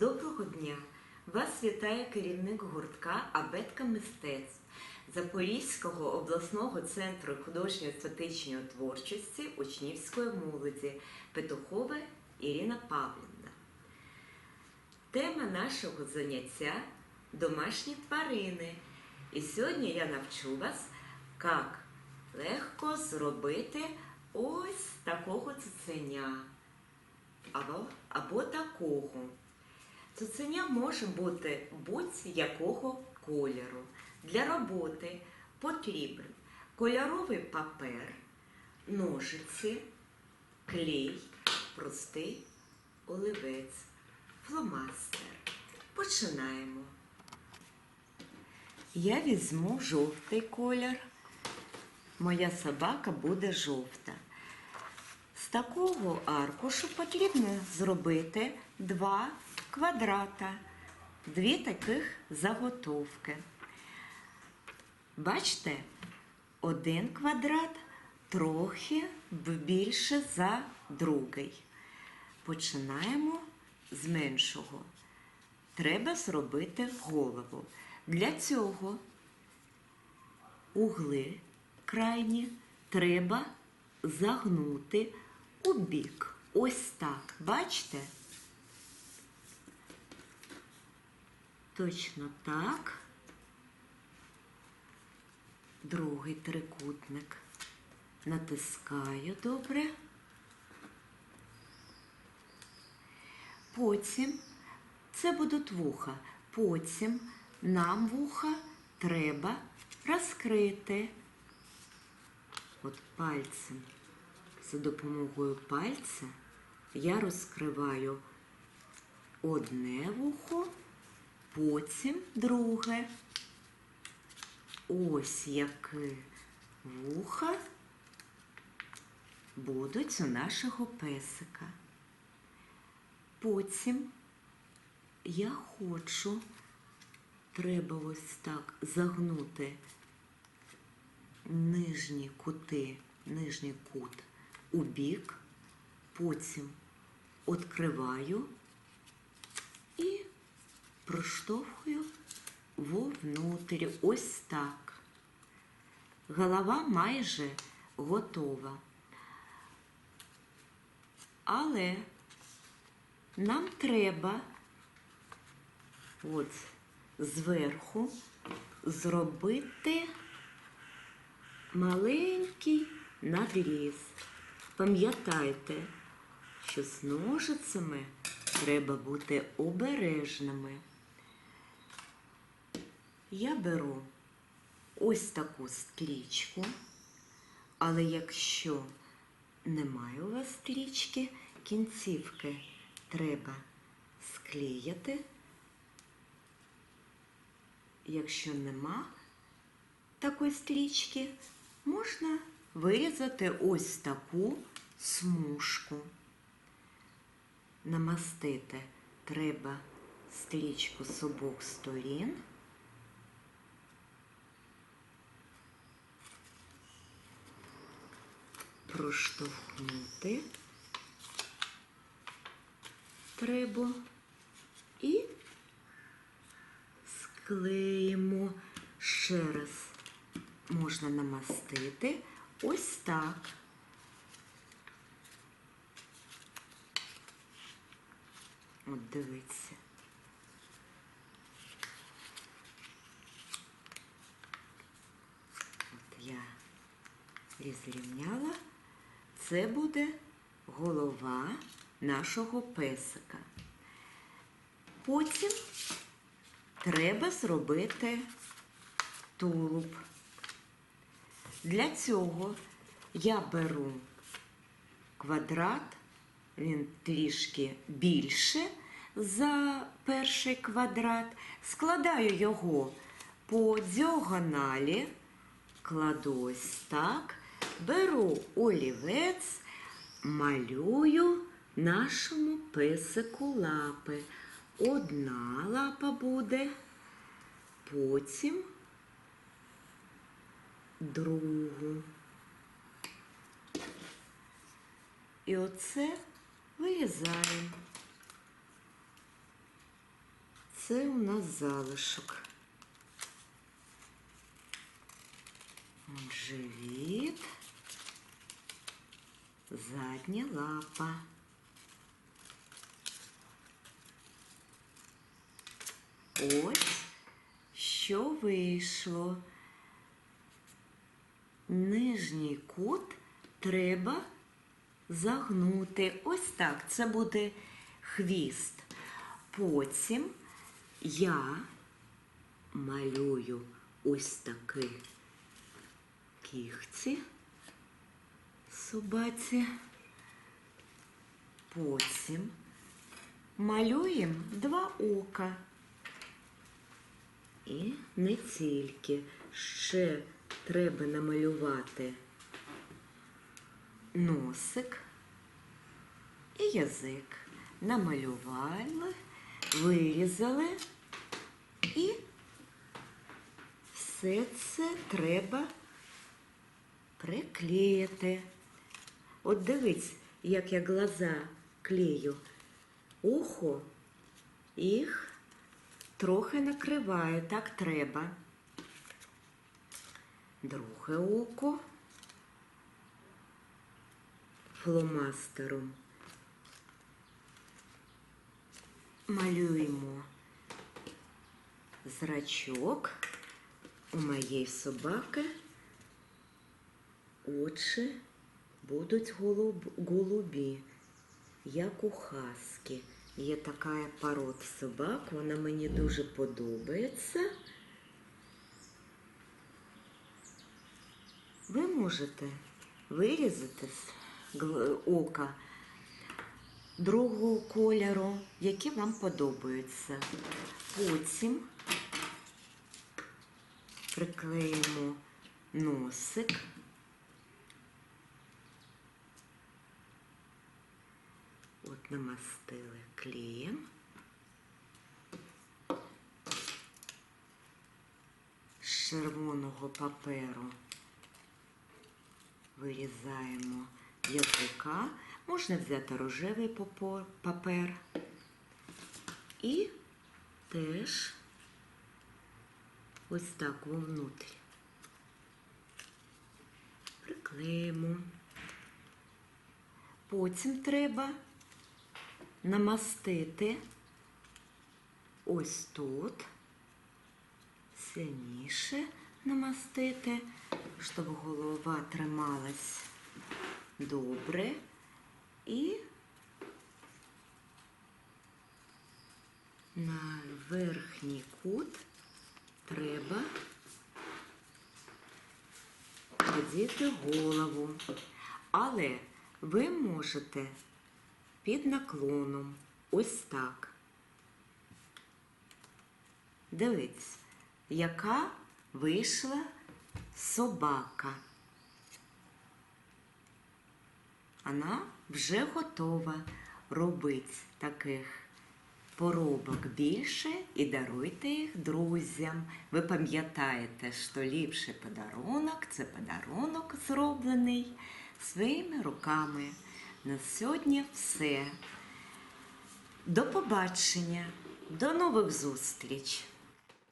Доброго дня! Вас вітає керівник гуртка Абетка мистецтв Запорізького обласного центру художньої естетичної творчості учнівської молоді Петухова Ірина Павлівна. Тема нашого заняття домашні тварини. І сьогодні я навчу вас, як легко зробити ось такого цуценя або, або такого. Цуценя може бути будь-якого кольору. Для роботи потрібен кольоровий папер, ножиці, клей, простий оливець, фломастер. Починаємо. Я візьму жовтий колір. Моя собака буде жовта. З такого аркушу потрібно зробити два квадрата, дві таких заготовки. Бачите, один квадрат трохи більше за другий. Починаємо з меншого. Треба зробити голову. Для цього угли крайні треба загнути у бік. Ось так. Бачите? Точно так. Другий трикутник. Натискаю добре. Потім це будуть вуха. Потім нам вуха треба розкрити. От пальцем, за допомогою пальця я розкриваю одне вухо, потім друге. Ось які вуха будуть у нашого песика. Потім я хочу, треба ось так загнути нижні кути, нижній кут у бік, потім відкриваю і проштовхую вовнутрі. Ось так. Голова майже готова. Але нам треба от зверху зробити маленький надріз. Пам'ятайте, що з ножицями треба бути обережними. Я беру ось таку стрічку, але якщо немає у вас стрічки, кінцівки треба склеїти. Якщо нема такої стрічки, можна вирізати ось таку смужку. Намастити треба стрічку з обох сторін. Проштовхнути треба і склеїмо ще раз. Можна намастити ось так. От дивіться. От я розрівняла. Це буде голова нашого песика. Потім треба зробити тулуб. Для цього я беру квадрат, він трішки більше за перший квадрат, складаю його по діагоналі, кладу ось так, беру олівець, малюю нашому песику лапи. Одна лапа буде, потім другу. І оце вирізаємо. це у нас залишок. Живіт, задня лапа. Ось що вийшло. Нижній кут треба загнути. Ось так. Це буде хвіст. Потім я малюю ось такі кігці собаці. Потім малюємо два ока. І не тільки. Ще треба намалювати носик і язик. Намалювали, вирізали і все це треба приклеїти. От дивись, як я глаза клею. Ухо їх трохи накриваю, так треба. Друге око фломастером. Малюємо зрачок у моєї собаки. Очі будуть голуб, голубі, як у хаски. Є така порода собак, вона мені дуже подобається. Ви можете вирізати з ока другого кольору, які вам подобаються. Потім приклеїмо носик. От намастили клеєм. З червоного паперу вирізаємо язика. Можна взяти рожевий папер. І теж ось так вовнутрь. Приклеїмо. Потім треба намастити ось тут, сильніше намастити, щоб голова трималась добре. І на верхній кут треба одіти голову. Але ви можете під наклоном ось так. Дивіться, яка вийшла собака. Вона вже готова робити таких поробок більше і даруйте їх друзям. Ви пам'ятаєте, що ліпший подарунок це подарунок, зроблений своїми руками. На сьогодні все. До побачення, до нових зустріч!